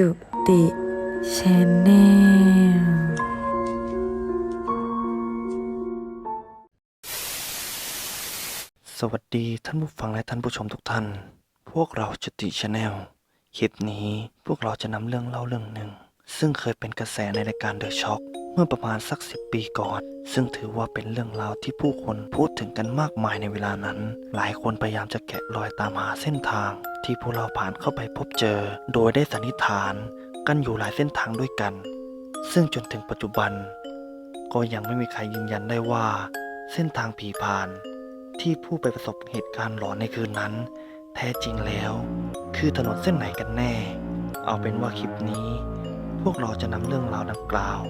จุติชแนลสวัสดีท่านผู้ฟังและท่านผู้ชมทุกท่าน พวกเราจุติชแนลคลิปนี้พวกเราจะนำเรื่องเล่าเรื่องหนึ่ง ซึ่งเคยเป็นกระแสในรายการเดอะช็อค เมื่อประมาณสักสิบปีก่อน ซึ่งถือว่าเป็นเรื่องราวที่ผู้คนพูดถึงกันมากมายในเวลานั้น หลายคนพยายามจะแกะรอยตามหาเส้นทาง ที่พวกเราผ่านเข้าไปพบเจอ โดยได้สันนิษฐานกันอยู่หลายเส้นทางด้วยกัน ซึ่งจนถึงปัจจุบัน ก็ยังไม่มีใครยืนยันได้ว่า เส้นทางผีพาน ที่ผู้ไปประสบเหตุการณ์หลอนในคืนนั้น แท้จริงแล้ว คือถนนเส้นไหนกันแน่ เอาเป็นว่าคลิปนี้ พวกเราจะนำเรื่องราวดังกล่าว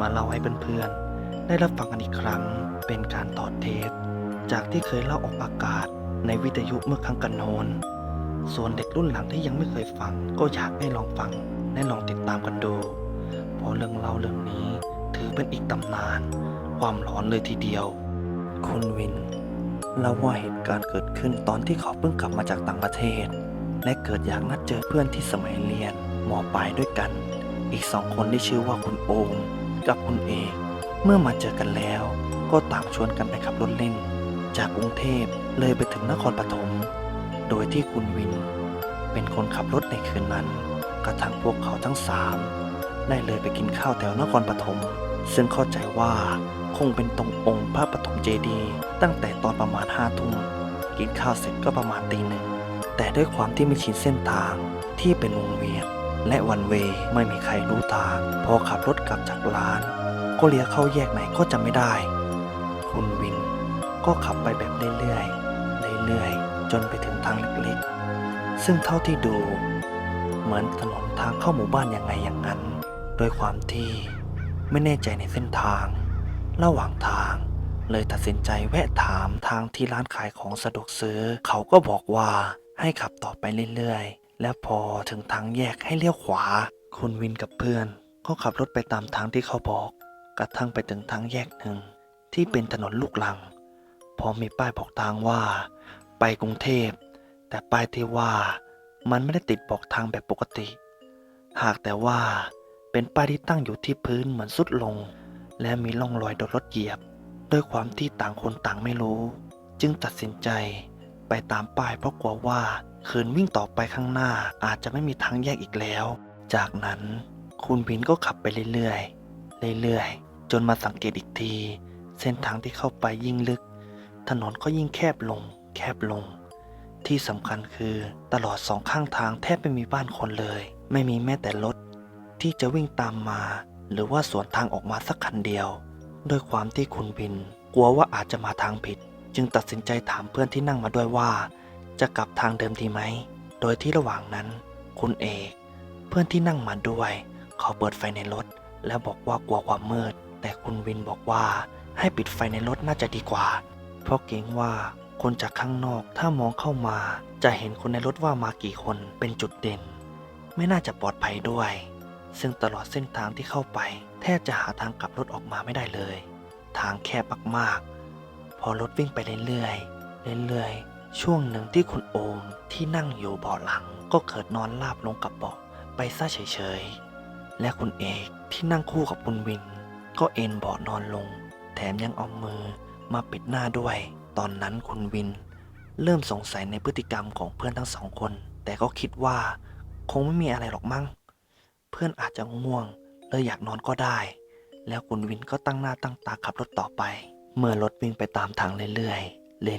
มาเล่าให้เพื่อนๆ ได้รับฟังกันอีกครั้ง เป็นการต่อเทปจากที่เคยเล่าออกอากาศในวิทยุเมื่อครั้งกันโน้น ส่วนเด็กรุ่นหลังที่ยังไม่เคยฟัง ก็อยากให้ลองฟังและลองติดตามกันดูเพราะเรื่องเล่าเรื่องนี้ถือเป็นอีกตำนาน ความหลอนเลยทีเดียว คุณวินเล่าว่าเหตุการณ์เกิดขึ้นตอนที่เขาเพิ่งกลับมาจากต่างประเทศ และเกิดอยากนัดเจอเพื่อนที่สมัยเรียนมปลายด้วยกัน อีกสองคนที่ชื่อว่าคุณโอม กับคุณเอกเมื่อมาเจอกันแล้ว ก็ต่างชวนกันไปขับรถเล่น จากกรุงเทพเลยไปถึงนครปฐมโดยที่คุณวิน เป็นคนขับรถในคืนนั้น กระทั่งพวกเขาทั้งสามได้เลยไปกินข้าวแถวนครปฐมซึ่งเข้าใจว่าคงเป็นตรงองค์พระปฐมเจดีย์ตั้งแต่ตอนประมาณห้าทุ่มกินข้าวเสร็จก็ประมาณตีหนึ่งแต่ด้วยความที่ไม่ชินเส้นทางที่เป็นวงเวียน และวันเวไม่มีใครรู้ทางพอขับรถกลับจากร้าน ก็เลี้ยวเข้าแยกไหนก็จำไม่ได้ คุณวินก็ขับไปแบบเรื่อยๆเรื่อยๆจนไปถึงทางเล็กๆ ซึ่งเท่าที่ดู เหมือนถนนทางเข้าหมู่บ้านยังไงอย่างนั้น โดยความที่ไม่แน่ใจในเส้นทาง ระหว่างทางเลยตัดสินใจแวะถามทางที่ร้านขายของสะดวกซื้อ เขาก็บอกว่าให้ขับต่อไปเรื่อยๆ และพอถึงทางแยกให้เลี้ยวขวา คุณวินกับเพื่อนก็ขับรถไปตามทางที่เขาบอก กระทั่งไปถึงทางแยกหนึ่ง ที่เป็นถนนลูกลัง พอมีป้ายบอกทางว่า ไปกรุงเทพ แต่ป้ายที่ว่ามันไม่ได้ติดบอกทางแบบปกติ หากแต่ว่าเป็นป้ายที่ตั้งอยู่ที่พื้นเหมือนสุดลง และมีร่องรอยโดนรถเหยียบ ด้วยความที่ต่างคนต่างไม่รู้ จึงตัดสินใจไปตามป้ายเพราะกลัวว่า คืนวิ่งต่อไปข้างหน้าอาจจะไม่มีทางแยกอีกแล้ว จากนั้นคุณวินก็ขับไปเรื่อยๆ เรื่อยๆ จนมาสังเกตอีกที เส้นทางที่เข้าไปยิ่งลึก ถนนก็ยิ่งแคบลง แคบลง ที่สำคัญคือตลอดสองข้างทางแทบไม่มีบ้านคนเลย ไม่มีแม้แต่รถที่จะวิ่งตามมา หรือว่าสวนทางออกมาสักคันเดียว ด้วยความที่คุณวิน กลัวว่าอาจจะมาทางผิด จึงตัดสินใจถามเพื่อนที่นั่งมาด้วยว่า จะกลับทางเดิมดีไหม โดยที่ระหว่างนั้น คุณเอกเพื่อนที่นั่งมาด้วย เขาเปิดไฟในรถ และบอกว่ากลัวความมืด แต่คุณวินบอกว่าให้ปิดไฟในรถน่าจะดีกว่า เพราะเกรงว่าคนจากข้างนอกถ้ามองเข้ามา จะเห็นคนในรถว่ามากี่คนเป็นจุดเด่น ไม่น่าจะปลอดภัยด้วย ซึ่งตลอดเส้นทางที่เข้าไป แทบจะหาทางกลับรถออกมาไม่ได้เลย ทางแคบมากๆ พอรถวิ่งไปเรื่อยๆเรื่อยๆ ช่วงหนึ่งที่คุณโอมที่นั่งอยู่เบาะหลัง ก็เกิดนอนราบลงกับเบาะไปซะเฉยๆ และคุณเอกที่นั่งคู่กับคุณวิน ก็เอนเบาะนอนลง แถมยังเอามือมาปิดหน้าด้วย ตอนนั้นคุณวิน เริ่มสงสัยในพฤติกรรมของเพื่อนทั้งสองคน แต่ก็คิดว่า คงไม่มีอะไรหรอกมั้ง เพื่อนอาจจะง่วงเลยอยากนอนก็ได้ แล้วคุณวินก็ตั้งหน้าตั้งตาขับรถต่อไป เมื่อรถวิ่งไปตามทางเรื่อย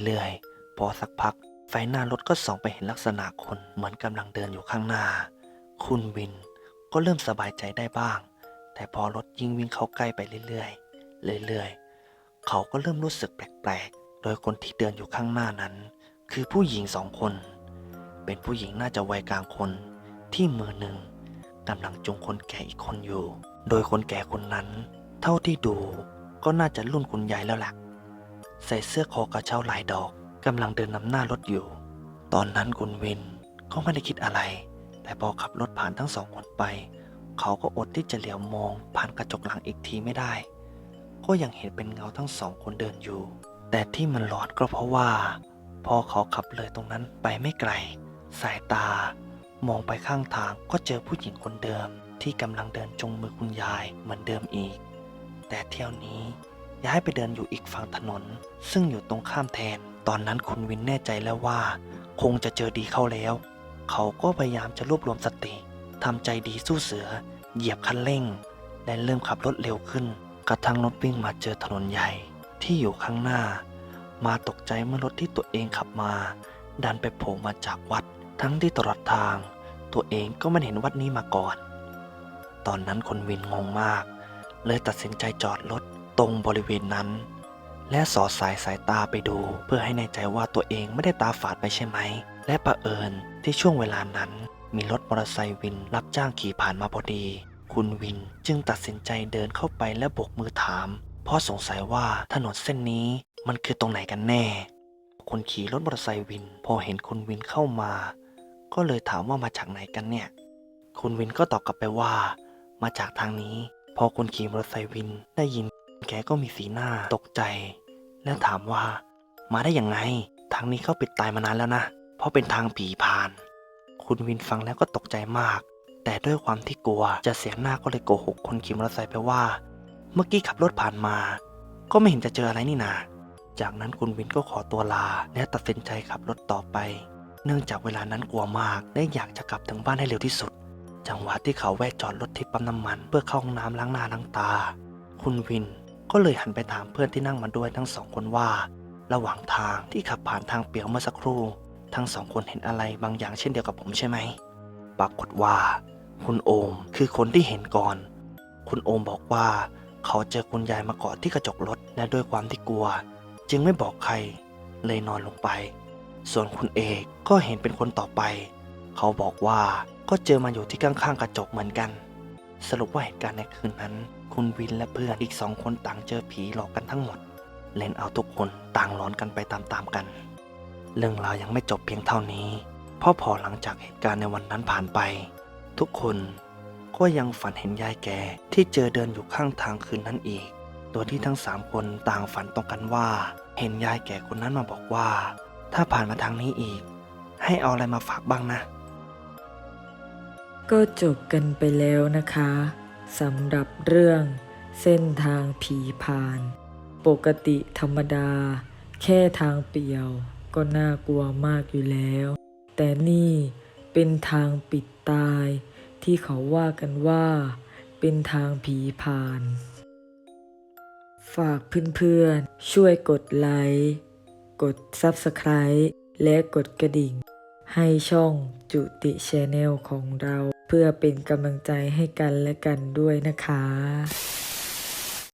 ๆเรื่อยๆ พอสักพัก ไฟหน้ารถก็ส่องไปเห็นลักษณะคนเหมือนกำลังเดินอยู่ข้างหน้า คุณวินก็เริ่มสบายใจได้บ้าง แต่พอรถยิ่งวิ่งเข้าใกล้ไปเรื่อยๆ เรื่อยๆ เขาก็เริ่มรู้สึกแปลกๆ โดยคนที่เดินอยู่ข้างหน้านั้น คือผู้หญิงสองคน เป็นผู้หญิงน่าจะวัยกลางคนที่มือหนึ่งกำลังจูงคนแก่อีกคนอยู่ โดยคนแก่คนนั้น เท่าที่ดูก็น่าจะรุ่นคุณยายแล้วแหละใส่เสื้อคอกระเช้าลายดอก กำลังเดินนำหน้ารถอยู่ ตอนนั้นคุณวินก็ไม่ได้คิดอะไร แต่พอขับรถผ่านทั้งสองคนไป เขาก็อดที่จะเหลียวมองผ่านกระจกหลังอีกทีไม่ได้ ก็ยังเห็นเป็นเงาทั้งสองคนเดินอยู่ แต่ที่มันหลอนก็เพราะว่า พอเขาขับเลยตรงนั้นไปไม่ไกล สายตามองไปข้างทางก็เจอผู้หญิงคนเดิมที่กำลังเดินจงมือคุณยายเหมือนเดิมอีก แต่เที่ยวนี้ ย้ายไปเดินอยู่อีกฝั่งถนน ซึ่งอยู่ตรงข้ามแทน ตอนนั้นคุณวินแน่ใจแล้วว่า คงจะเจอดีเข้าแล้ว เขาก็พยายามจะรวบรวมสติทำใจดีสู้เสือ เหยียบคันเร่ง และเริ่มขับรถเร็วขึ้น กระทั่งรถวิ่งมาเจอถนนใหญ่ ที่อยู่ข้างหน้า มาตกใจเมื่อรถที่ตัวเองขับมา ดันไปโผล่มาจากวัด ทั้งที่ตลอดทาง ตัวเองก็ไม่เห็นวัดนี้มาก่อน ตอนนั้นคนวินงงมาก เลยตัดสินใจจอดรถ ตรงบริเวณนั้น และสอดสายสายตาไปดู เพื่อให้แน่ใจว่าตัวเองไม่ได้ตาฝาดไปใช่ไหม และประเอิญที่ช่วงเวลานั้น มีรถมอเตอร์ไซค์วินรับจ้างขี่ผ่านมาพอดี คุณวินจึงตัดสินใจเดินเข้าไปและโบกมือถาม เพราะสงสัยว่าถนนเส้นนี้มันคือตรงไหนกันแน่ คนขี่รถมอเตอร์ไซค์วิน พอเห็นคุณวินเข้ามา ก็เลยถามว่ามาจากไหนกันเนี่ย คุณวินก็ตอบกลับไปว่า มาจากทางนี้ พอคนขี่มอเตอร์ไซค์วินได้ยิน แกก็มีสีหน้าตกใจ และถามว่ามาได้ยังไง ทางนี้เขาปิดตายมานานแล้วนะ เพราะเป็นทางผีพาน คุณวินฟังแล้วก็ตกใจมาก แต่ด้วยความที่กลัวจะเสียหน้าก็เลยโกหกคนขี่มอเตอร์ไซค์ไปว่า เมื่อกี้ขับรถผ่านมา ก็ไม่เห็นจะเจออะไรนี่นา จากนั้นคุณวินก็ขอตัวลา และตัดสินใจขับรถต่อไป เนื่องจากเวลานั้นกลัวมากและอยากจะกลับถึงบ้านให้เร็วที่สุด จังหวะที่เขาแวะจอดรถที่ปั๊มน้ำมัน เพื่อเข้าห้องน้ำล้างหน้าล้างตา คุณวิน ก็เลยหันไปถามเพื่อนที่นั่งมาด้วยทั้งสองคนว่า ระหว่างทางที่ขับผ่านทางเปียวเมื่อสักครู่ ทั้งสองคนเห็นอะไรบางอย่างเช่นเดียวกับผมใช่ไหม ปรากฏว่า คุณโอมคือคนที่เห็นก่อน คุณโอมบอกว่าเขาเจอคุณยายมาเกาะที่กระจกรถและด้วยความที่กลัว จึงไม่บอกใคร เลยนอนลงไป ส่วนคุณเอกก็เห็นเป็นคนต่อไป เขาบอกว่าก็เจอมันอยู่ที่ข้างๆกระจกเหมือนกัน สรุปว่าเหตุการณ์ในคืนนั้น คุณวินและเพื่อนอีกสองคนต่างเจอผีหลอกกันทั้งหมด เล่นเอาทุกคนต่างหลอนกันไปตามๆกัน เรื่องราวยังไม่จบเพียงเท่านี้พราะพอหลังจากเหตุการณ์ในวันนั้นผ่านไป ทุกคนก็ยังฝันเห็นยายแก่ที่เจอเดินอยู่ข้างทางคืนนั้นอีก โดยที่ทั้งสามคนต่างฝันตรงกันว่า เห็นยายแก่คนนั้นมาบอกว่า ถ้าผ่านมาทางนี้อีก ให้เอาอะไรมาฝากบ้างนะ ก็จบกันไปแล้วนะคะ สำหรับเรื่อง เส้นทางผีผ่าน ปกติธรรมดา แค่ทางเปี่ยว ก็น่ากลัวมากอยู่แล้ว แต่นี่เป็นทางปิดตาย ที่เขาว่ากันว่า เป็นทางผีผ่าน ฝากเพื่อนๆ ช่วยกดไลค์กด Subscribe และกดกระดิ่ง ให้ช่องจุติชแนลของเรา เพื่อเป็นกำลังใจให้กันและกันด้วยนะคะ